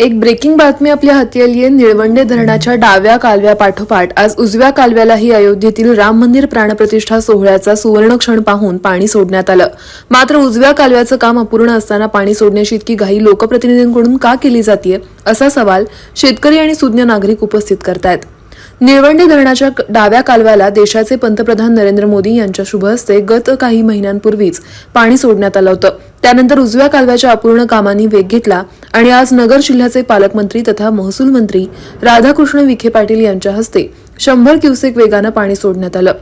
एक ब्रेकिंग बातमी आपल्या हाती आली आहे निळवंडे धरणाच्या डाव्या कालव्या पाठोपाठ आज उजव्या कालव्यालाही अयोध्येतील राम मंदिर प्राणप्रतिष्ठा सोहळ्याचा सुवर्ण क्षण पाहून पाणी सोडण्यात आलं. मात्र उजव्या कालव्याचं काम अपूर्ण असताना पाणी सोडण्याची इतकी घाई लोकप्रतिनिधींकडून का केली जाते असा सवाल शेतकरी आणि सुज्ञ नागरिक उपस्थित करतायत. निळवंडे धरणाच्या डाव्या कालव्याला देशाचे पंतप्रधान नरेंद्र मोदी यांच्या शुभ हस्ते गत काही महिन्यांपूर्वीच पाणी सोडण्यात आलं होतं. त्यानंतर उजव्या कालव्याच्या अपूर्ण कामांनी वेग घेतला. आणि आज नगर जिल्ह्याचे पालकमंत्री तथा महसूल मंत्री राधाकृष्ण विखे पाटील यांच्या हस्ते शंभर क्युसेक वेगानं पाणी सोडण्यात आलं.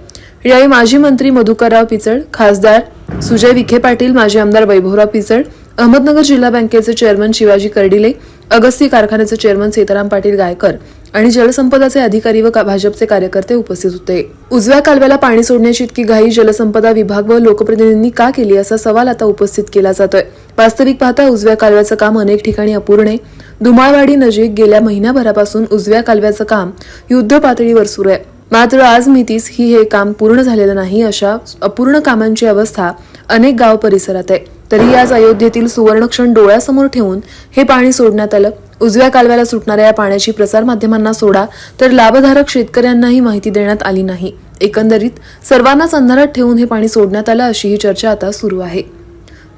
यावेळी माजी मंत्री मधुकरराव पिचड खासदार सुजय विखे पाटील माजी आमदार वैभवराव पिचड अहमदनगर जिल्हा बँकेचे चेअरमन शिवाजी कर्डिले अगस्ती कारखान्याचे चेअरमन सीताराम पाटील गायकर आणि जलसंपदाचे अधिकारी व का- भाजपचे कार्यकर्ते उपस्थित होते. उजव्या कालव्याला पाणी सोडण्याची इतकी घाई जलसंपदा विभाग व लोकप्रतिनिधींनी का केली असा सवाल आता उपस्थित केला जातोय. वास्तविक पाहता उजव्या कालव्याचं काम अनेक ठिकाणी अपूर्ण आहे. धुमाळवाडी नजीक गेल्या महिन्याभरापासून उजव्या कालव्याचं काम युद्ध पातळीवर सुरू आहे. मात्र आज मितीस ही हे काम पूर्ण झालेलं नाही अशा अपूर्ण कामांची अवस्था अनेक गाव परिसरात आहे. तरी आज अयोध्येतील सुवर्णक्षण डोळ्यासमोर ठेवून हे पाणी सोडण्यात आलं. उजव्या कालव्याला सुटणाऱ्या या पाण्याची प्रसारमाध्यमांना सोडा तर लाभधारक शेतकऱ्यांनाही माहिती देण्यात आली नाही. एकंदरीत सर्वांनाच अंधारात ठेवून हे पाणी सोडण्यात आलं अशी ही चर्चा आता सुरू आहे.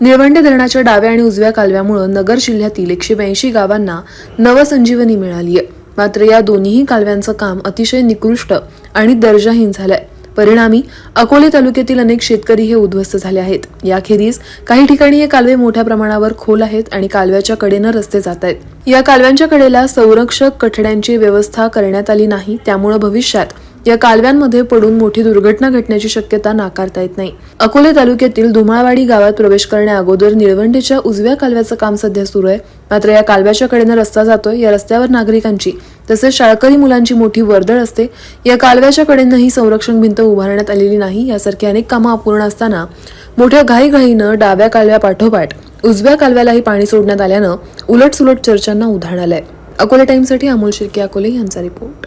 निळवंडे धरणाच्या डाव्या आणि उजव्या कालव्यामुळे नगर जिल्ह्यातील एकशे ब्याऐंशी गावांना नवसंजीवनी मिळाली आहे मात्र या दोन्हीही कालव्यांचं काम अतिशय निकृष्ट आणि दर्जाहीन झालंय. परिणामी अकोले तालुक्यातील अनेक शेतकरी हे उद्ध्वस्त झाले आहेत. याखेरीज काही ठिकाणी हे कालवे मोठ्या प्रमाणावर खोल आहेत आणि कालव्याच्या कडेनं रस्ते जात आहेत. या कालव्यांच्या कडेला संरक्षक कठड्यांची व्यवस्था करण्यात आली नाही त्यामुळे भविष्यात या कालव्यांमध्ये पडून मोठी दुर्घटना घटण्याची शक्यता नाकारता येत नाही. अकोले तालुक्यातील धुमाळवाडी गावात प्रवेश करण्या अगोदर उजव्या कालव्याचं काम सध्या सुरू आहे. मात्र या कालव्याच्या कडेनं रस्ता जातोय. या रस्त्यावर नागरिकांची तसेच शाळकरी मुलांची मोठी वर्दळ असते. या कालव्याच्या कडेनंही संरक्षण भिंत उभारण्यात आलेली नाही. यासारखी अनेक कामं अपूर्ण असताना मोठ्या घाईघाईनं डाव्या कालव्या पाठोपाठ उजव्या कालव्यालाही पाणी सोडण्यात आल्यानं उलटसुलट चर्चांना उधाण आलंय. अकोले टाइमसाठी अमोल शिर्के अकोले यांचा रिपोर्ट